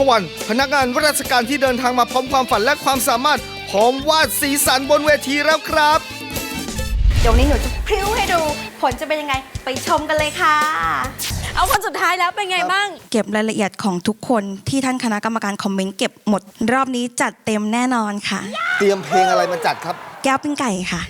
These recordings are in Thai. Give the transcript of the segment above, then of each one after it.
พวันพนักงานราชการที่เดินทางมาพร้อมความฝันและความสามารถพร้อมวาดสีสันบนเวทีแล้วครับ เดี๋ยววันนี้หนูจะพริ้วให้ดู ผลจะเป็นยังไงไปชมกันเลยค่ะ เอาคนสุดท้ายแล้วเป็นไงบ้าง เก็บรายละเอียดของทุกคนที่ท่านคณะกรรมการคอมเมนต์เก็บหมด รอบนี้จัดเต็มแน่นอนค่ะ เตรียมเพลงอะไรมาจัดครับ แก้วปิ้งไก่ค่ะ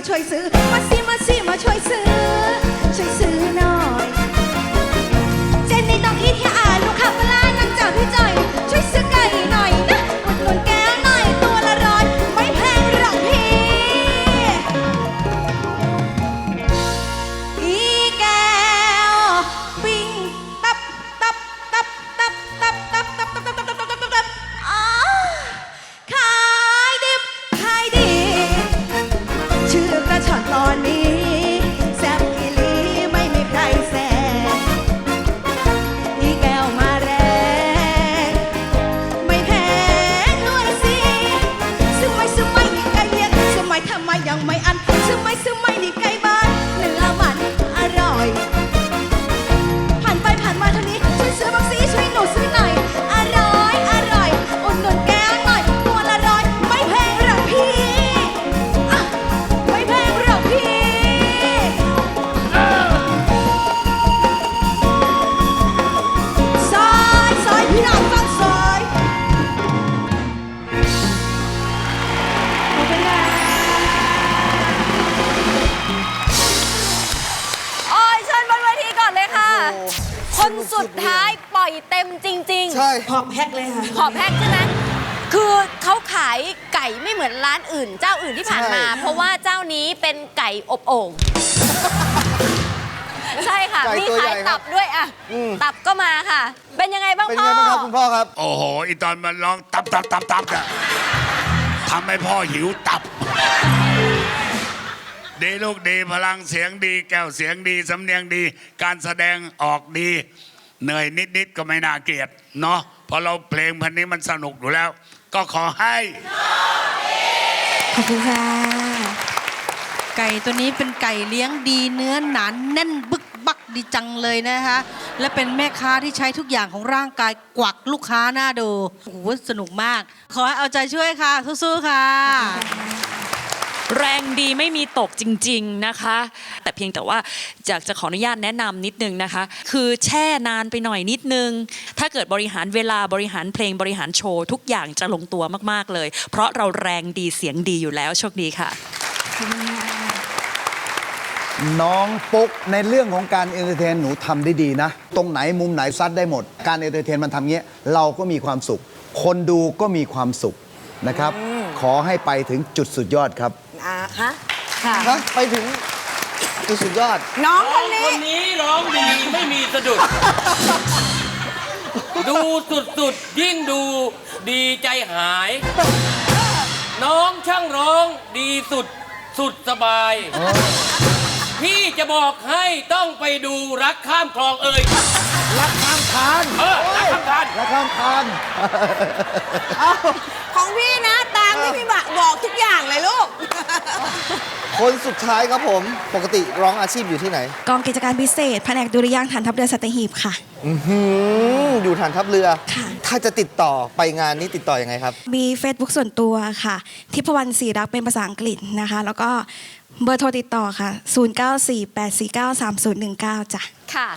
มาช่วยซื้อมาซิม นสุดท้ายปล่อยเต็มจริงใช่พอบแพ็คเลยค่ะๆขอแพ็คใช่ไหมคือเขาขายไก่ไม่เหมือนร้านอื่น เจ้าอื่นที่ผ่านมา ใช่ เพราะว่าเจ้านี้เป็นไก่อบโอ่งใช่ค่ะ ไก่มีตัวใหญ่ขายครัตับบด้วยอะอืมตับก็มาค่ะ เป็นยังไงบ้างเป็นพ่ไงอบ้างครับคุณพ่อครับ โอ้โหอีตอนมันร้องตับตับตับตับน่ะทำให้พ่อหิวตับ ดีลูกดีพลังเสียงดี แก้วเสียงดีสำเนียงดี การแสดงออกดี เหนื่อยนิดๆก็ไม่น่าเกลียดเนาะเพราะเราเพลงพันนี้มันสนุกอยู่แล้ว ก็ขอให้ขอบคุณค่ะไก่ตัวนี้เป็นไก่เลี้ยงดีเนื้อหนานแน่นบึกบักดีจังเลยนะคะ และเป็นแม่ค้าที่ใช้ทุกอย่างของร่างกายกวักลูกค้าหน้าดูโอ้โหสนุกมาก ขอให้เอาใจช่วยค่ะสู้ๆค่ะ แรงดีไม่มีตกจริง ๆนะคะ แต่เพียงแต่ว่าอยากจะขออนุญาตแนะนำนิดนึงนะคะ คือแช่นานไปหน่อยนิดนึง ถ้าเกิดบริหารเวลาบริหารเพลงบริหารโชว์ ทุกอย่างจะลงตัวมากๆเลย เพราะเราแรงดีเสียงดีอยู่แล้วโชคดีค่ะ น้องปุ๊กในเรื่องของการเอนเตอร์เทนหนูทำได้ดีนะ ตรงไหนมุมไหนซัดได้หมด การเอนเตอร์เทนมันทำเงี้ย เราก็มีความสุข คนดูก็มีความสุขนะครับ ขอให้ไปถึงจุดสุดยอดครับ อ่าฮะค่ะ ฮะไปถึงจุดสุดยอด น้องคนนี้ คนนี้ร้องดีไม่มีสะดุด ดูสุดๆ ยิ่งดูดีใจหาย น้องช่างร้องดีสุดสุดสบาย พี่จะบอกให้ต้องไปดูรักข้ามคลองเอ่ยรักข้ามทานเออรักข้ามทานรักข้ามทานของพี่นะ ตามที่พี่บะบอกทุกอย่างเลยลูก คนสุดท้ายครับผม ปกติร้องอาชีพอยู่ที่ไหน กองกิจการพิเศษแผนกดุริยางค์ฐานทัพเรือสัตหีบค่ะ อื้อหืออยู่ฐานทัพเรือ ค่ะ ถ้าจะติดต่อไปงานนี้ติดต่ออยังไงครับ มี Facebook ส่วนตัวค่ะ ทิพวรรณศรีรักเป็นภาษาอังกฤษนะคะ แล้วก็เบอร์โทรติดต่อค่ะ 0948493019 จ้ะ ค่ะ